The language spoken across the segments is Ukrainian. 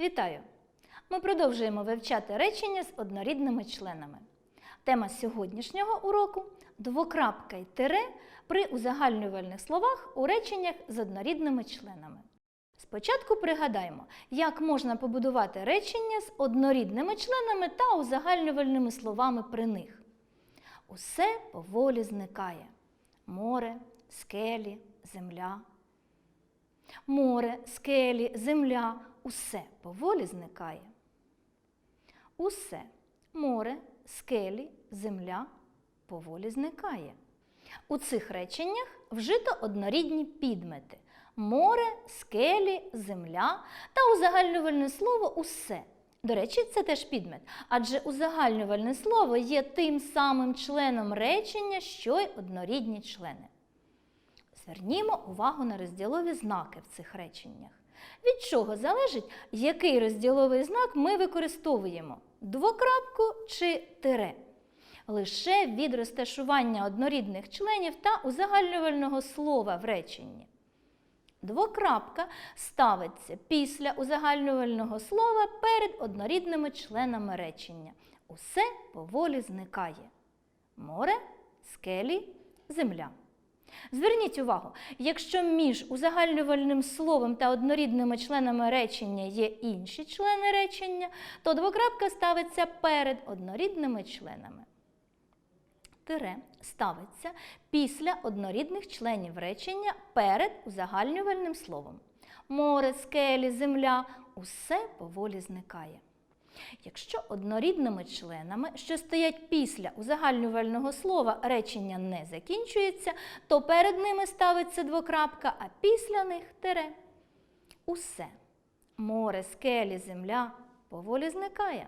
Вітаю! Ми продовжуємо вивчати речення з однорідними членами. Тема сьогоднішнього уроку двокрапка й тире при узагальнювальних словах у реченнях з однорідними членами. Спочатку пригадаємо, як можна побудувати речення з однорідними членами та узагальнювальними словами при них. Усе поволі зникає: море, скелі, земля. Море, скелі, земля усе поволі зникає. Усе море, скелі, земля поволі зникає. У цих реченнях вжито однорідні підмети море, скелі, земля та узагальнювальне слово усе. До речі, це теж підмет, адже узагальнювальне слово є тим самим членом речення, що й однорідні члени. Звернімо увагу на розділові знаки в цих реченнях. Від чого залежить, який розділовий знак ми використовуємо двокрапку чи тире. Лише від розташування однорідних членів та узагальнювального слова в реченні. Двокрапка ставиться після узагальнювального слова перед однорідними членами речення. Усе поволі зникає. Море, скелі, земля. Зверніть увагу, якщо між узагальнювальним словом та однорідними членами речення є інші члени речення, то двокрапка ставиться перед однорідними членами. Тире ставиться після однорідних членів речення перед узагальнювальним словом. Море, скелі, земля усе поволі зникає. Якщо однорідними членами, що стоять після узагальнювального слова, речення не закінчується, то перед ними ставиться двокрапка, а після них тире. Усе море, скелі, земля поволі зникає.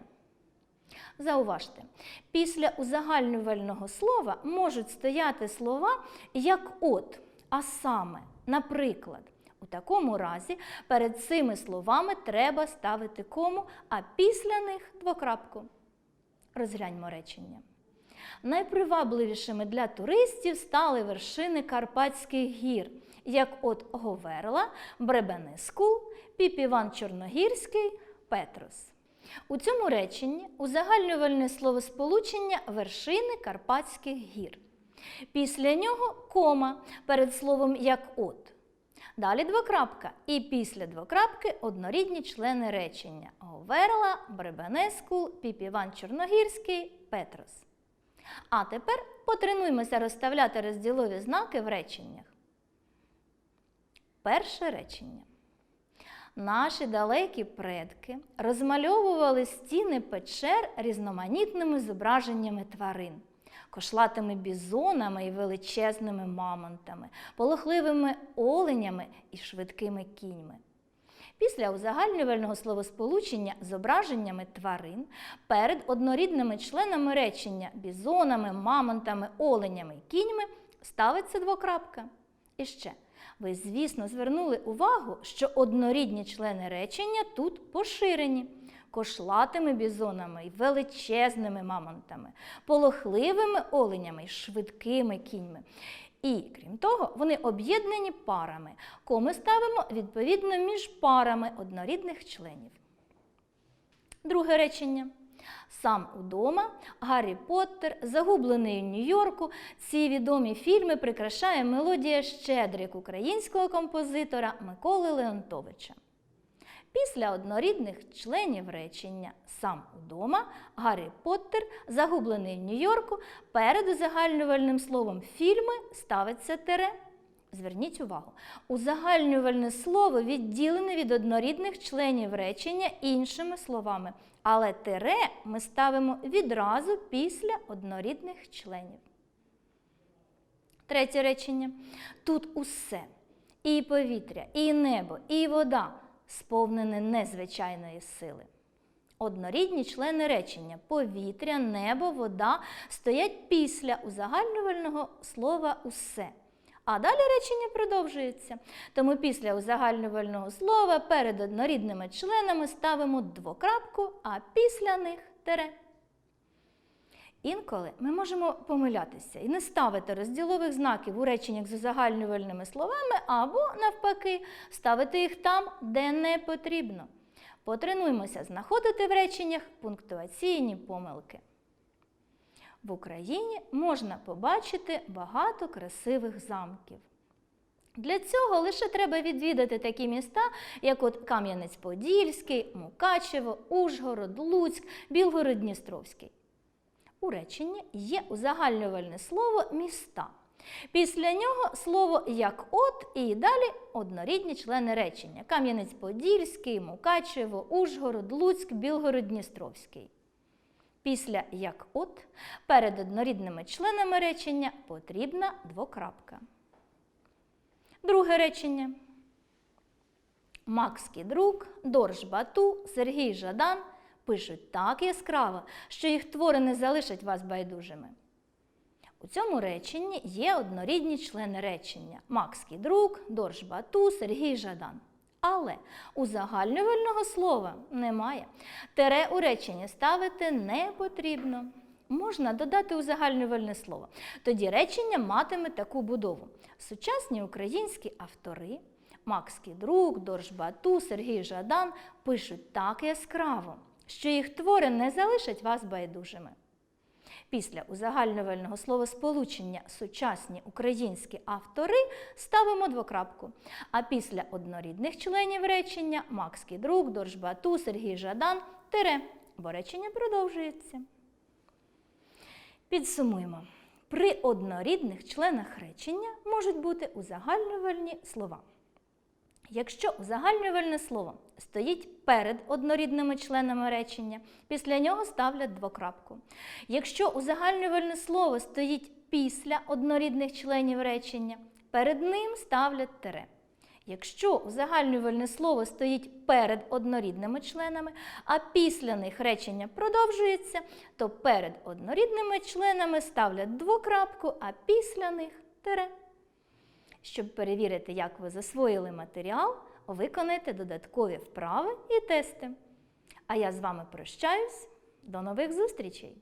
Зауважте, після узагальнювального слова можуть стояти слова як от, а саме, наприклад. У такому разі перед цими словами треба ставити кому, а після них двокрапку. Розгляньмо речення. Найпривабливішими для туристів стали вершини Карпатських гір, як от Говерла, Бребенискул, Піпіван Чорногірський, Петрос. У цьому реченні узагальнювальне словосполучення вершини Карпатських гір. Після нього кома перед словом як от. Далі двокрапка. І після двокрапки однорідні члени речення Говерла, Бребенескул, Піпіван Чорногірський, Петрос. А тепер потренуємося розставляти розділові знаки в реченнях. Перше речення. Наші далекі предки розмальовували стіни печер різноманітними зображеннями тварин, кошлатими бізонами і величезними мамонтами, полохливими оленями і швидкими кіньми. Після узагальнювального словосполучення зображеннями тварин перед однорідними членами речення бізонами, мамонтами, оленями кіньми ставиться двокрапка. І ще. Ви, звісно, звернули увагу, що однорідні члени речення тут поширені кошлатими бізонами і величезними мамонтами, полохливими оленями і швидкими кіньми. І, крім того, вони об'єднані парами, коми ставимо відповідно між парами однорідних членів. Друге речення. Сам удома, Гаррі Поттер, Загублений у Нью-Йорку. Ці відомі фільми прикрашає мелодія Щедрик українського композитора Миколи Леонтовича. Після однорідних членів речення Сам удома, Гаррі Поттер, Загублений в Нью-Йорку перед узагальнювальним словом фільми ставиться тире. Зверніть увагу, узагальнювальне слово відділене від однорідних членів речення іншими словами, але тире ми ставимо відразу після однорідних членів. Третє речення. Тут усе. І повітря, і небо, і вода сповнене незвичайної сили. Однорідні члени речення повітря, небо, вода стоять після узагальнювального слова усе. А далі речення продовжується. Тому після узагальнювального слова перед однорідними членами ставимо двокрапку, а після них тире. Інколи ми можемо помилятися і не ставити розділових знаків у реченнях з узагальнювальними словами, або, навпаки, ставити їх там, де не потрібно. Потренуймося знаходити в реченнях пунктуаційні помилки. В Україні можна побачити багато красивих замків. Для цього лише треба відвідати такі міста, як от Кам'янець-Подільський, Мукачево, Ужгород, Луцьк, Білгород-Дністровський. У реченні є узагальнювальне слово міста. Після нього слово як от і далі однорідні члени речення: Кам'янець-Подільський, Мукачево, Ужгород, Луцьк, Білгород-Дністровський. Після як от перед однорідними членами речення потрібна двокрапка. Друге речення. Макс Кідрук, Дорж Бату, Сергій Жадан пишуть так яскраво, що їх твори не залишать вас байдужими. У цьому реченні є однорідні члени речення Макс Кідрук, Дорж Бату, Сергій Жадан. Але узагальнювального слова немає. Тере у реченні ставити не потрібно. Можна додати узагальнювальне слово. Тоді речення матиме таку будову. Сучасні українські автори Макс Кідрук, Дорж Бату, Сергій Жадан пишуть так яскраво, що їх твори не залишать вас байдужими. Після узагальнювального словосполучення сучасні українські автори ставимо двокрапку. А після однорідних членів речення Макс Кідрук, Дорж Бату, Сергій Жадан тире, бо речення продовжується. Підсумуємо. При однорідних членах речення можуть бути узагальнювальні слова. Якщо узагальнювальне слово стоїть перед однорідними членами речення, після нього ставлять двокрапку. Якщо узагальнювальне слово стоїть після однорідних членів речення, перед ним ставлять тире. Якщо узагальнювальне слово стоїть перед однорідними членами, а після них речення продовжується, то перед однорідними членами ставлять двокрапку, а після них тире. Щоб перевірити, як ви засвоїли матеріал, виконайте додаткові вправи і тести. А я з вами прощаюсь. До нових зустрічей!